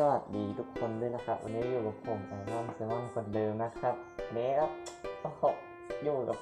สวัสดีทุกคนด้วยนะครับ วันนี้อยู่กับผมไอรอนเซมอนคนเดิมนะครับวันนี้ครับโอ้โหอยู่กับ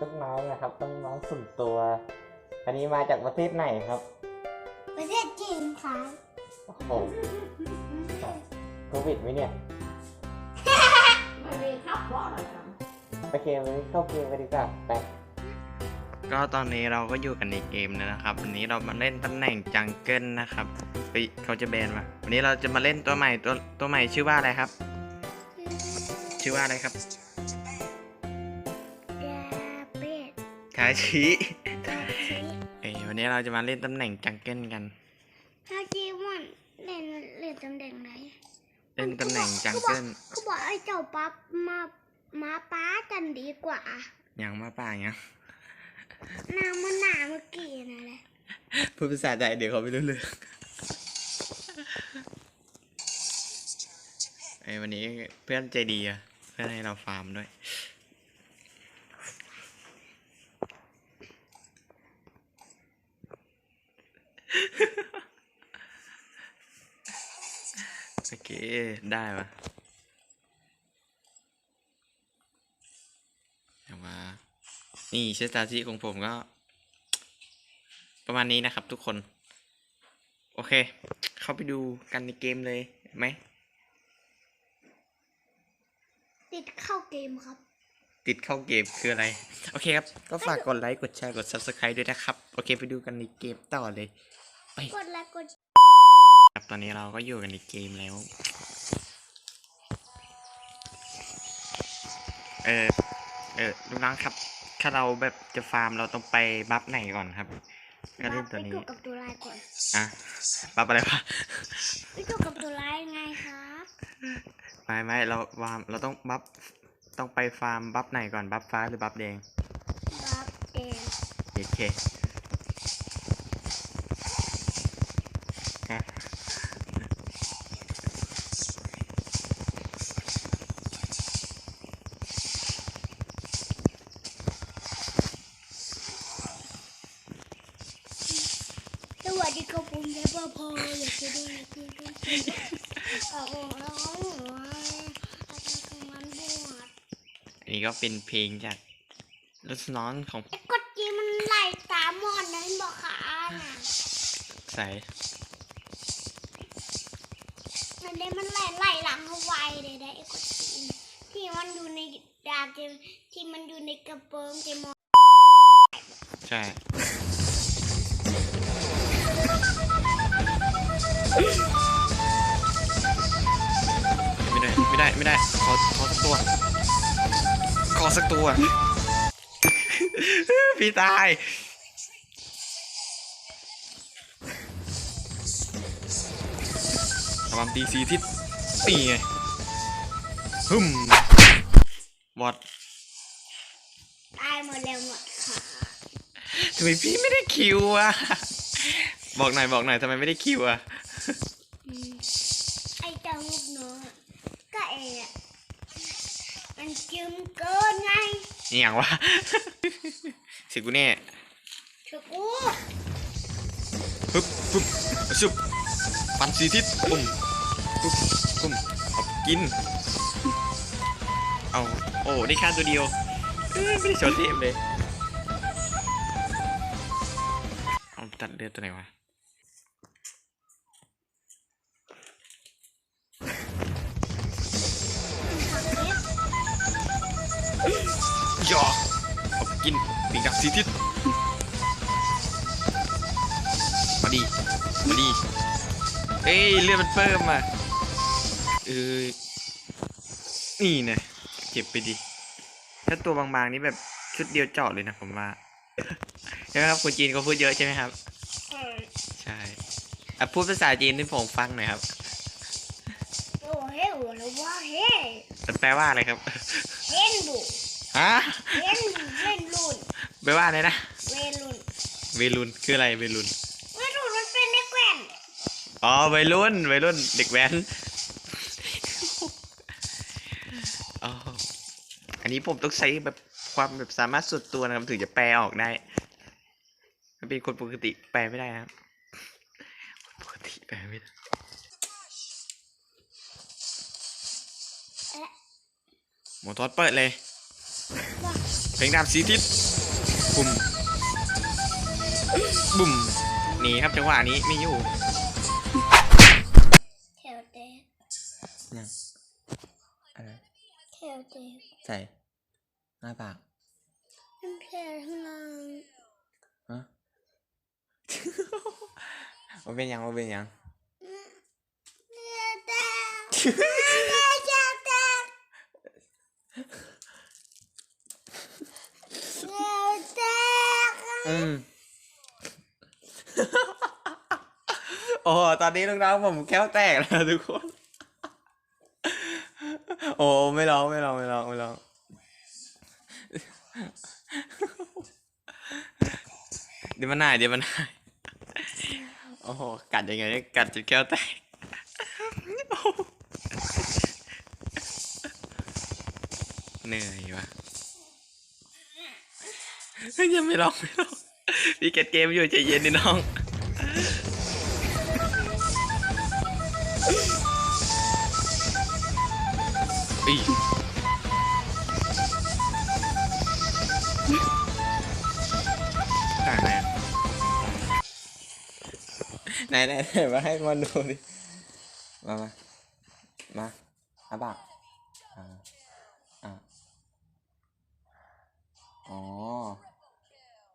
ต้นไม้นะครับต้นไม้สุ่มตัว อันนี้มาจากประเทศไหนครับ ประเทศจีนค่ะโอ้โหโควิดไหมเนี่ยไม่ได้ครับเพราะอะไรครับโอเควันนี้เข้าเกมกันดีกว่าไป ก็ตอนนี้เราก็อยู่กันในเกมแล้วนะครับ วันนี้เรามาเล่นตำแหน่งจังเกิลนะครับเฮ้ยเขาจะแบนมาวันนี้เราจะมาเล่นตัวใหม่ตัวตัวใหม่ชื่อว่าอะไรครับ ชื่อว่าอะไรครับดาเป็ดคาชิดาชิเอ้ยวันนี้เราจะมาเล่นตำแหน่งจังเกิลกันถ้าจีมันเล่นเล่นตำแหน่งไหนเล่นตำแหน่งจังเกิลเขาบอกไอ้เจ้าปั๊บมามาป้ากันดีกว่าอย่างมาป่าอย่างเงี้ย นางมันหนาเมื่อกี้นั่นแหละพูดภาษาไทยเดี๋ยวเขาไม่รู้เรื่องเอ้วันนี้เพื่อนใจดีอะเพื่อนให้เราฟาร์มด้วย โอเค ได้ปะแต่ว่า นี่เชสตาซีของผมก็ ประมาณนี้นะครับทุกคน โอเค เข้าไปดูกันในเกมเลยไหม ติดเข้าเกมครับ ติดเข้าเกมคืออะไร โอเคครับ ก็ฝากกดไลค์ กดแชร์ กด subscribe ด้วยนะครับ โอเคไปดูกันในเกมต่อเลย ไป กดไลค์กดครับตอนนี้เราก็อยู่กันในเกมแล้ว เออ เออลูกน้องครับ ถ้าเราแบบจะฟาร์มเราต้องไปบัฟไหนก่อนครับก็เล่นตัวไปนี้จูกับตัวลายก่อนอะบัฟอะไรวะไปจูกับตัวลายไงครับไม่ไม่เราวาร์มเราต้องบัฟต้องไปฟาร์มบัฟไหนก่อนบัฟฟ้าหรือบัฟแดงบัฟเดงโอเคฮะ สวัสดีครับผมยายพ่อพออยากจะดูอยากจะดูโอ้โหแล้วอาจารย์กำลังบวช อันนี้ ก็เป็นเพลงจากรุ่นน้องของไอ้กดจีมันไหลตามมอนนะเห็นบอกขาน่ะสายมันได้มันไหลไหลหลังเขาไวเลยได้ไอ้กดจีนที่มันอยู่ในดาบเจมที่มันอยู่ในกระโปรงเจมอนใช่ไม่ได้ไม่ได้ไม่ได้ขอขอสักตัวข อสักตัว พี่ตายระวังตีสีทิศตีไงฮึมวอดตายหมดแล้วหมดขาทำไมพี่ไม่ได้คิวอะบอกหน่อยบอกหน่อยทำไมไม่ได้คิวอะ อหย่างวะ สิกูแน่เถือกูปึ๊บปึ๊บชุบฟันสีทิศปุ่มปึ๊บปุ่มเอากิน เอา โอ้ได้ค่าตัวเดียวเอ้ยไม่ได้โชว์เทมเลย เอาตัดเลือดตัวไหนวะ สีทิศมาดีมาดีเอ้ยเลือดมันเพิ่มอะเออนี่นะเก็บไปดิถ้าตัวบางๆนี่แบบชุดเดียวเจาะเลยนะผมว่าใช่ไหมครับคนจีนเขาพูดเยอะใช่ไหมครับเออใช่อะพูดภาษาจีนให้ผมฟังหน่อยครับโอ้เฮ้โอ้แล้วว่าเฮ้มันแปลว่าอะไรครับเห็นบุฮะเห็นเล่นรุ่น แปลว่าอะไรนะเวรุ่นเวรุนคืออะไรเวรุนเวรุ่นมันเป็นเด็กแว่นอ๋อวัยรุ่นวัยรุ่นเด็กแว้นอ๋ออันนี้ผมต้องใช้แบบความแบบสามารถสุดตัวนะครับถึงจะแปลออกได้ถ้าเป็นคนปกติแปลไม่ได้นะครับคนปกติแปลไม่ได้แอะหมอทอดเปิดเลยว่าเพลงดาบสีทิศ บุ่มบุ่มหนีครับจังหวะนี้ไม่อยู่แถวแตกยังอะไรแถวแตกใส่หน้าปากมันแผลข้างล่างฮะ มันเป็นยังมันเป็นยัง แถวแตกแถวแตกแถวแตก อืม โอ้โหตอ นี้น้องๆผมแก้วแตกแล้วทุกคน โอ้ไม่ร้องไม่ร้องไม่ร้องไม่ร้องเดี๋ยวมันหายเดี๋ยวมันหายโอ้โหกัดยังไงกัดจนแก้วแตกเหนื่อยวะยังไม่ร้องไม่ร้องพี่เกตเกมอยู่ใจเย็นดิน้อง อีต่างไหนอะไหนไหนไหนมาให้มันดูดิ มามามาอาบักอ่าอ่าอ๋อ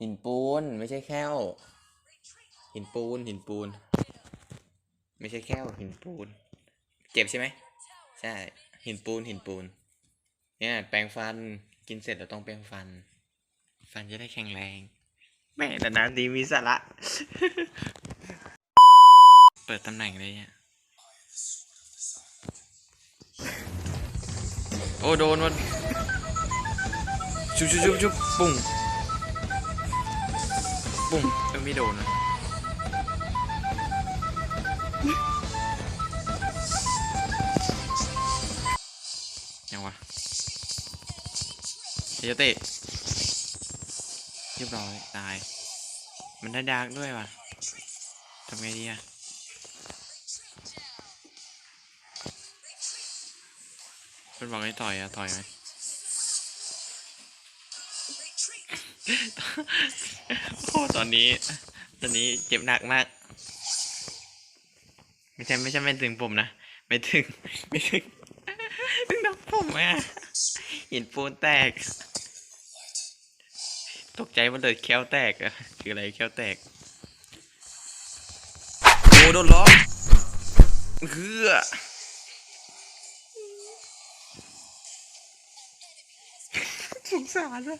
หินปูน ไม่ใช่แค่วหินปูน หินปูน ไม่ใช่แค่วหินปูน เจ็บใช่ไหม ใช่ หินปูนหินปูน เนี่ย แปรงฟันกินเสร็จเราต้องแปรงฟัน ฟันจะได้แข็งแรงแม่แต่นานดีมีสาระ เปิดตำแหน่งเลยเนี่ยโอ้โดนมันชุบชุบชุบชุบปุ้งปุ้งเออไม่โดนนะ ยวเตะเรียบร้อยตาย มันได้ดาร์กด้วยวะทำไงดีอะเพื่อนบอกให้ต่อยอะต่อยไหมโอ้ตอนนี้ ตอนนี้เจ็บหนักมาก ไม่ใช่ไม่ใช่ไม่ถึงผมนะ ไม่ถึง ไม่ถึง ถึงนับผมอะหินปูนแตก ตกใจมันเลยแควแตกอะคืออะไรแควแตก โอ้โดนล้อมเฮือสงสารอะ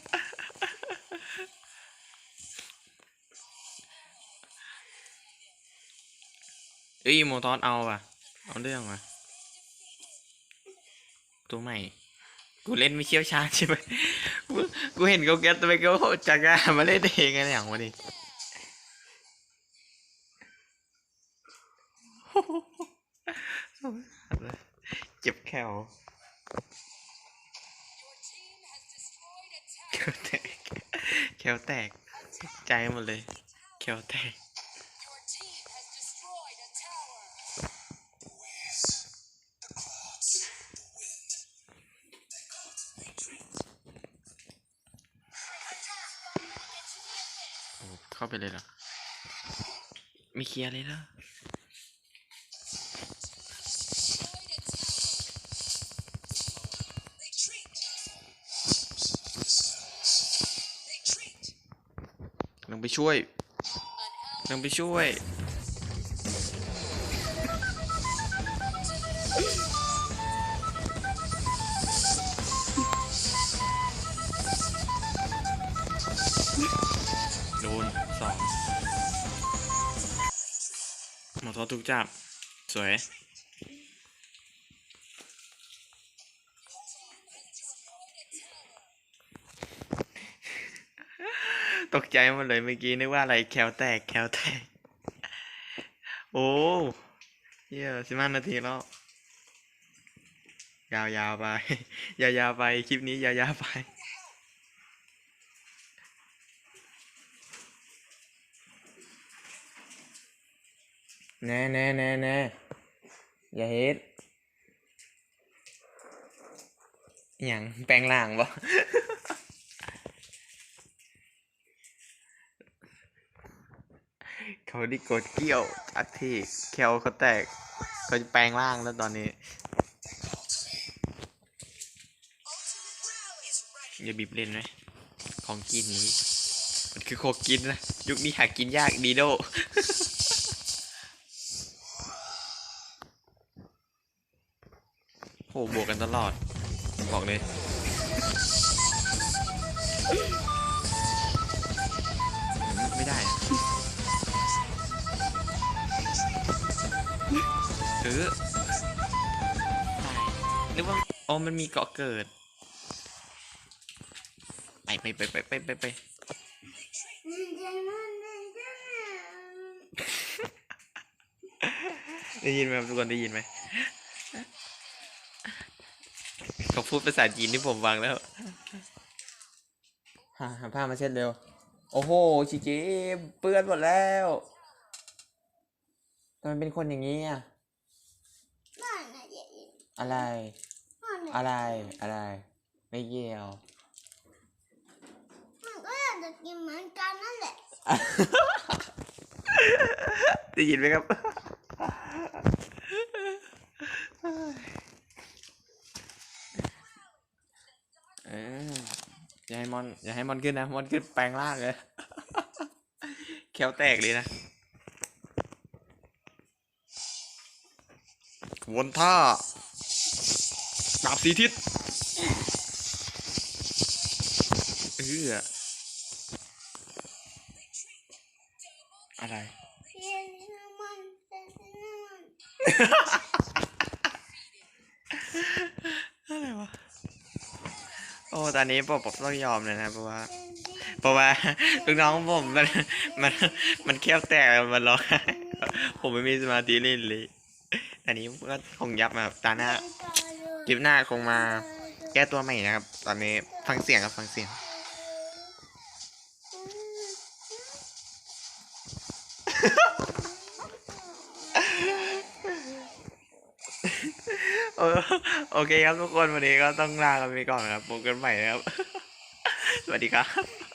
เอ้ยโมทอนเอาว่ะ เอาเรื่องว่ะ ตัวใหม่ กูเล่นไม่เชี่ยวชาญใช่ไหมกูกูเห็นเขาแก๊สไปก็จากการมาเล่นเองกันอย่างวะนี่เจ็บแขวแขวแตกแขวแตกใจหมดเลย แขวแตก เข้าไปเลยเหรอ มีเคลียร์เลยเหรอลงไปช่วยลงไปช่วย มอทอถูกจับ สวย ตกใจหมดเลยเมื่อกี้นึกว่าอะไรแควแตกแควแตก โอ้เหี้ยสิบห้านาทีแล้ว ยาวๆไป ยาวๆไป คลิปนี้ยาวๆไป แน่แน่แน่แน่อย่าเฮ็ดอย่างแปลงร่างบ่เขาได้กดเกี้ยวจากที่แคลเขาแตกเขาจะแปลงร่างแล้วตอนนี้ อย่าบีบเล่นไหมของกินนี้ มันคือโคกินนะ ยุคนี้หากินยากดีโด หบวกกันตลอด บอกเลยไม่ได้อะเออตายนึกว่าอ๋อมันมีเกาะเกิด ไปไปไปไปไปไปไปได้ยินไหมครับทุกคนได้ยินไหม เขาพูดภาษาจีนที่ผมฟังแล้วหาหาผ้ามาเช็ดเร็ว โอ้โหชิเจเปื้อนหมดแล้วทำไมเป็นคนอย่างนี้อะอะไร อะไร อะไร ไม่เกี่ยวก็อยากจะกินเหมือนกันนั่นแหละ ได้ยินไหมครับ เอออย่าให้ มอน อย่าให้มอนขึ้นนะ มอนขึ้นแปลงร่างเลยแควแตกเลยนะ วนท่าดาบสีทิศเอออะไรเพียงน้ำมันแต่น้ำมัน อะไรวะ โอ้ตอนนี้ผมผมต้องยอมเลยนะเพราะว่า เพราะว่าลูกน้องผมมันมันมันแคบแตกมันร้องไห้ผมไม่มีสมาธิเล่นเลยอันนี้ก็คงยับมาครับตาหน้าคลิปหน้าคงมาแก้ตัวใหม่นะครับ ตอนนี้ฟังเสียงครับฟังเสียง เออ โอเคครับทุกคนวันนี้ก็ต้องลากันไปก่อนครับพบกันใหม่นะครับ สวัสดีครับ